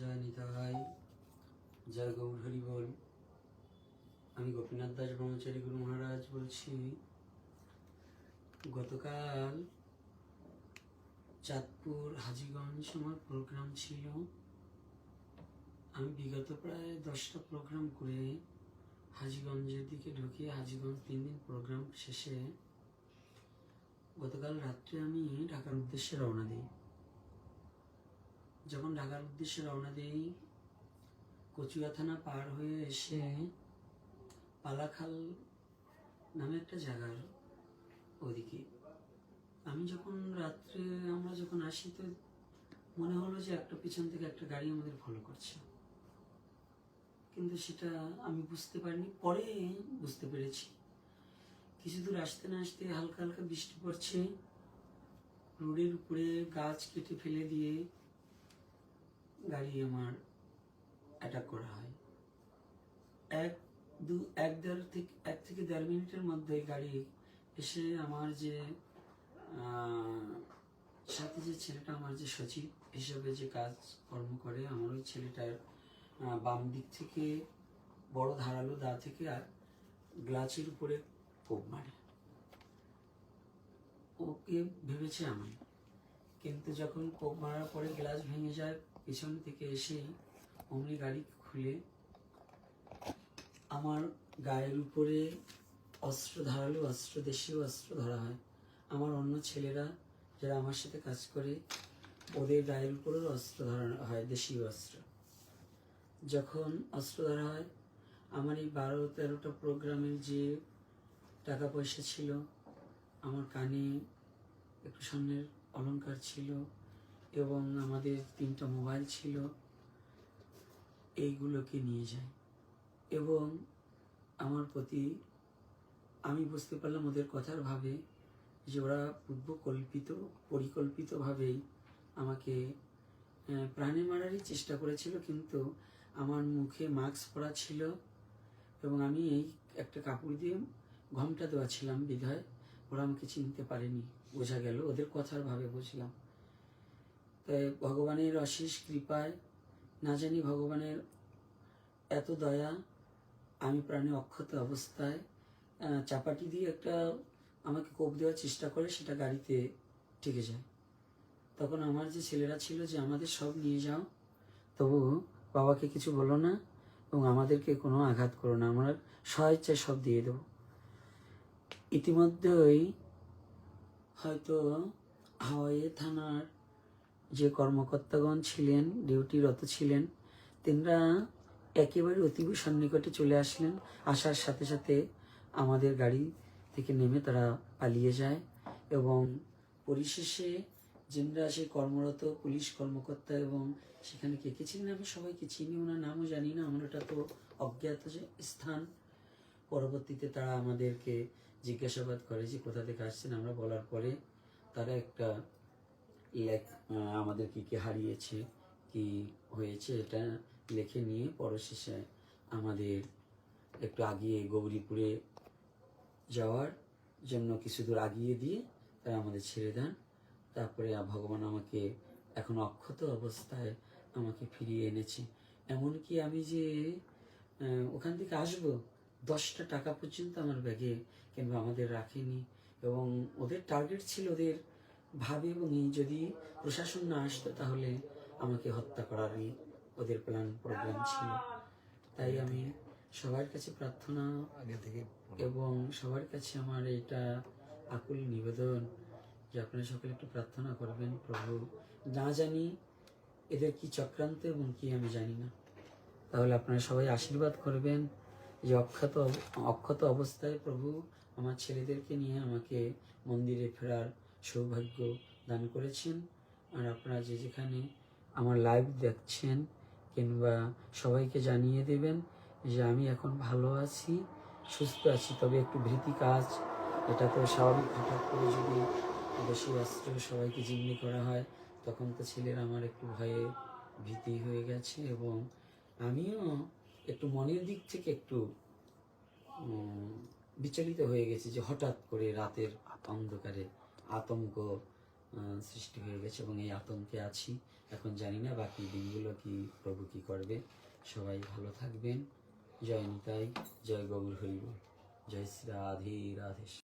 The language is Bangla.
জয় নিতাই জয় গৌর হরি বল। আমি গোপীনাথ দাস ব্রহ্মচারী গুরু মহারাজ বলছি, গতকাল চাঁদপুর হাজিগঞ্জ আমার প্রোগ্রাম ছিল। আমি বিগত প্রায় দশটা প্রোগ্রাম করে হাজিগঞ্জের দিকে ঢুকে হাজিগঞ্জ তিন দিন প্রোগ্রাম শেষে গতকাল রাত্রে আমি ঢাকার উদ্দেশ্যে রওনা দিই। যখন ঢাকার উদ্দেশ্যে রওনা দিই কচুয়া থানা পার হয়ে এসে পালাখাল নামে একটা জায়গার ওদিকে। আমি যখন রাত্রে আমরা যখন আসি তো মনে হলো যে একটা পিছন থেকে একটা গাড়ি আমাদের ফলো করছে। কিন্তু সেটা আমি বুঝতে পারিনি, পরে বুঝতে পেরেছি। কিছু দূর আসতে না আসতে হালকা হালকা বৃষ্টি পড়ছে। রোডের উপরে গাছ কেটে ফেলে দিয়ে গাড়ি আমার অ্যাটাক করা হয়। এক, দু, এক দেড় থেকে, এক থেকে দেড় মিনিটের মধ্যে গাড়ি এসে আমার যে সাথে যে ছেলেটা আমার যে সচিব হিসাবে যে কাজ কর্ম করে, আমার ওই ছেলেটার বাম দিক থেকে বড় ধারালো দা থেকে আর গ্লাচের উপরে কোপ মারে। ওকে ভেবেছে আমি কিন্তু যখন কোপ মারার পরে গ্লাস ভেঙে যায়, পিছন থেকে এসেই অমনি গাড়ি খুলে আমার গায়ের উপরে অস্ত্র ধারালো অস্ত্র, দেশীয় অস্ত্র ধরা হয়। আমার অন্য ছেলেরা যারা আমার সাথে কাজ করে, ওদের গায়ের উপরেও অস্ত্র ধরা হয়, দেশীয় অস্ত্র। যখন অস্ত্র ধরা হয়, আমার এই বারো তেরোটা প্রোগ্রামের যে টাকা পয়সা ছিল, আমার কানে একটু স্বর্ণের অলংকার ছিল এবং আমাদের তিনটা মোবাইল ছিল। এইগুলোকে নিয়ে যায়। এবং আমার প্রতি আমি বুঝতে পারলাম ওদের কথার ভাবে যে ওরা পূর্ব কল্পিত পরিকল্পিতভাবেই আমাকে প্রাণে মারারই চেষ্টা করেছিল কিন্তু আমার মুখে মাস্ক পরা ছিল এবং আমি এই একটা কাপড় দিয়ে ঘমটা দেওয়া ছিলাম বিধায়। ওরা আমাকে চিনতে পারেনি, বোঝা গেল, ওদের কথার ভাবে বুঝলাম। তাই ভগবানের অশেষ কৃপায়, না জানি ভগবানের এত দয়া, আমি প্রাণে অক্ষত অবস্থায় চাপাটি দিয়ে একটা আমাকে কোপ দেওয়ার চেষ্টা করে, সেটা গাড়িতে ঠেকে যায়। তখন আমার যে ছেলেরা ছিল যে, আমাদের সব নিয়ে যাও, তবু বাবাকে কিছু বলো না এবং আমাদেরকে কোনো আঘাত করো না, আমরা স্বেচ্ছায় সব দিয়ে দেবো। ইতিমধ্যেই হয়তো হাওয়াই থানার যে কর্মকর্তাগণ ছিলেন, ডিউটিরত ছিলেন, তিনরা একেবারে অতীব সন্নিকটে চলে আসলেন। আসার সাথে সাথে আমাদের গাড়ি থেকে নেমে তারা পালিয়ে যায় এবং পরিশেষে যেনরা সেই কর্মরত পুলিশ কর্মকর্তা এবং সেখানে কে কে ছিলেন আমি সবাইকে চিনি, ওনার নামও জানি না, আমার ওটা তো অজ্ঞাত স্থান। পরবর্তীতে তারা আমাদেরকে জিজ্ঞাসাবাদ করে যে কোথা থেকে আসছেন, আমরা বলার পরে তারা একটা লেখ আমাদের কি কি হারিয়েছে, কি হয়েছে, এটা লিখে নিয়ে পরশেষে আমাদের একটু আগিয়ে গৌরীপুরে যাওয়ার জন্য কিছু দূর আগিয়ে দিয়ে তারা আমাদের ছেড়ে দেন। তারপরে ভগবান আমাকে এখন অক্ষত অবস্থায় আমাকে ফিরিয়ে এনেছে। এমনকি আমি যে ওখান থেকে আসব দশটা টাকা পর্যন্ত আমার ব্যাগে কিংবা আমাদের রাখেনি। এবং ওদের টার্গেট ছিল ওদের ভাবে এবং যদি প্রশাসন না আসতো তাহলে আমাকে হত্যা করারই ওদের প্ল্যান প্রোগ্রাম ছিল। তাই আমি সবার কাছে প্রার্থনা আগে থেকে। এবং সবার কাছে আমার এটা আকুল নিবেদন যে আপনারা সকলে একটু প্রার্থনা করবেন প্রভু না জানি এদের কি চক্রান্ত এবং কি আমি জানি না। তাহলে আপনারা সবাই আশীর্বাদ করবেন। যে অক্ষত অক্ষত অবস্থায় প্রভু আমার ছেলেদেরকে নিয়ে আমাকে মন্দিরে ফেরার সৌভাগ্য দান করেছেন। আর আপনারা যে যেখানে আমার লাইভ দেখছেন কিংবা সবাইকে জানিয়ে দেবেন যে আমি এখন ভালো আছি, সুস্থ আছি, তবে একটু ভীতি কাজ। এটা তো স্বাভাবিক, হঠাৎ করে যদি বেশি অস্ত্র সবাইকে জিম্মি করা হয়, তখন তো ছেলের আমার একটু ভয়ে ভীতি হয়ে গেছে এবং আমিও একটু মনের দিক থেকে একটু বিচলিত হয়ে গেছি যে হঠাৎ করে রাতের অন্ধকারে আতঙ্ক সৃষ্টি হয়ে গেছে এবং এই আতঙ্কে আছি। এখন জানি না বাকি দিনগুলো কি, প্রভু কি করবে। সবাই ভালো থাকবেন। জয় নিতাই, জয় গৌর হরিব জয় শ্রী রাধে রাধে।